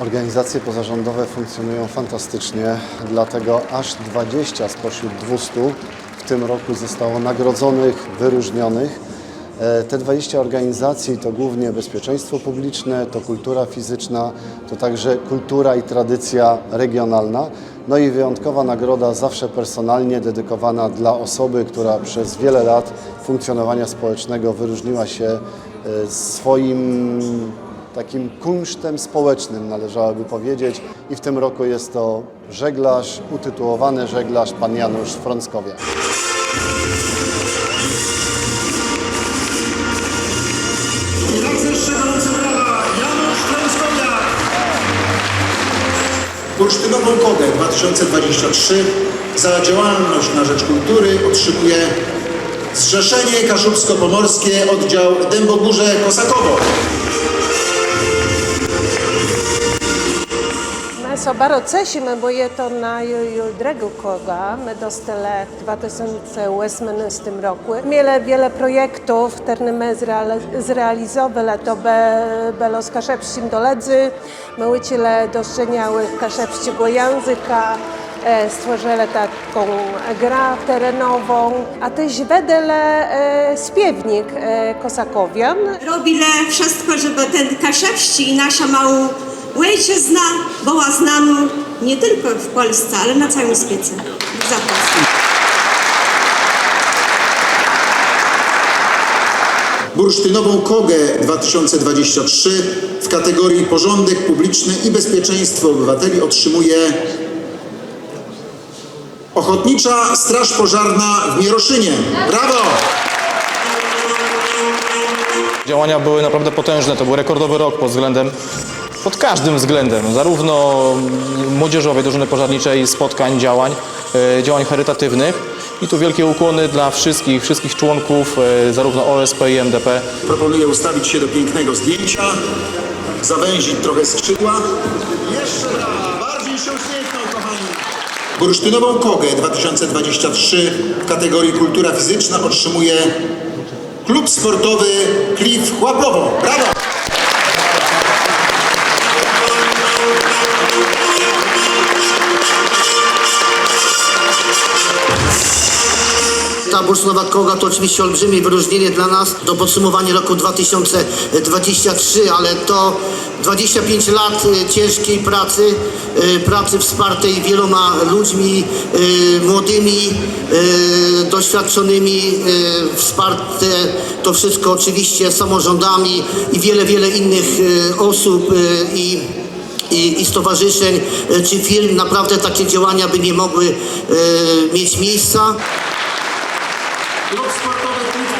Organizacje pozarządowe funkcjonują fantastycznie, dlatego aż 20 spośród 200 w tym roku zostało nagrodzonych, wyróżnionych. E, Te 20 organizacji to głównie bezpieczeństwo publiczne, to kultura fizyczna, to także kultura i tradycja regionalna. No i wyjątkowa nagroda zawsze personalnie dedykowana dla osoby, która przez wiele lat funkcjonowania społecznego wyróżniła się e, swoim takim kunsztem społecznym, należałoby powiedzieć. I w tym roku jest to żeglarz, utytułowany żeglarz, pan Janusz Frąckowiak. Bursztynową Kodę 2023 za działalność na rzecz kultury otrzymuje Zrzeszenie Kaszubsko-Pomorskie, oddział Dębogórze så bara cesimy, bo je to na Juldregu Koga. My dostele w 2018 roku. Miele wiele projektów, terny my zrealizowali, to be, belo z kaszepścim doledzy. My łycile doszczeniały kaszepściego języka e, stworzyli taką grę terenową, a też wedele e, śpiewnik e, kosakowian. Robili wszystko, żeby ten kaszewści i nasza mała ojczyzna była znana nie tylko w Polsce, ale na całym świecie. Zapraszam. Bursztynową Kogę 2023 w kategorii Porządek Publiczny i Bezpieczeństwo Obywateli otrzymuje Ochotnicza Straż Pożarna w Mieroszynie. Brawo! Działania były naprawdę potężne, to był rekordowy rok pod względem, pod każdym względem, zarówno młodzieżowej, drużyny pożarniczej, spotkań, działań, e, działań charytatywnych. I tu wielkie ukłony dla wszystkich, wszystkich członków, e, zarówno OSP i MDP. Proponuję ustawić się do pięknego zdjęcia, zawęzić trochę skrzydła. Jeszcze raz, bardziej się uśmiechnął, kochani. Bursztynową Kogę 2023 w kategorii Kultura Fizyczna otrzymuje klub sportowy Klif Chłapowo. Brawo! Ta bursztynowa koga to oczywiście olbrzymie wyróżnienie dla nas do podsumowania roku 2023, ale to 25 lat y, ciężkiej pracy, y, pracy wspartej wieloma ludźmi y, młodymi, doświadczonymi, wsparte to wszystko oczywiście samorządami i wiele, wiele innych osób i i, i stowarzyszeń czy firm. Naprawdę takie działania by nie mogły y, mieć miejsca. তবে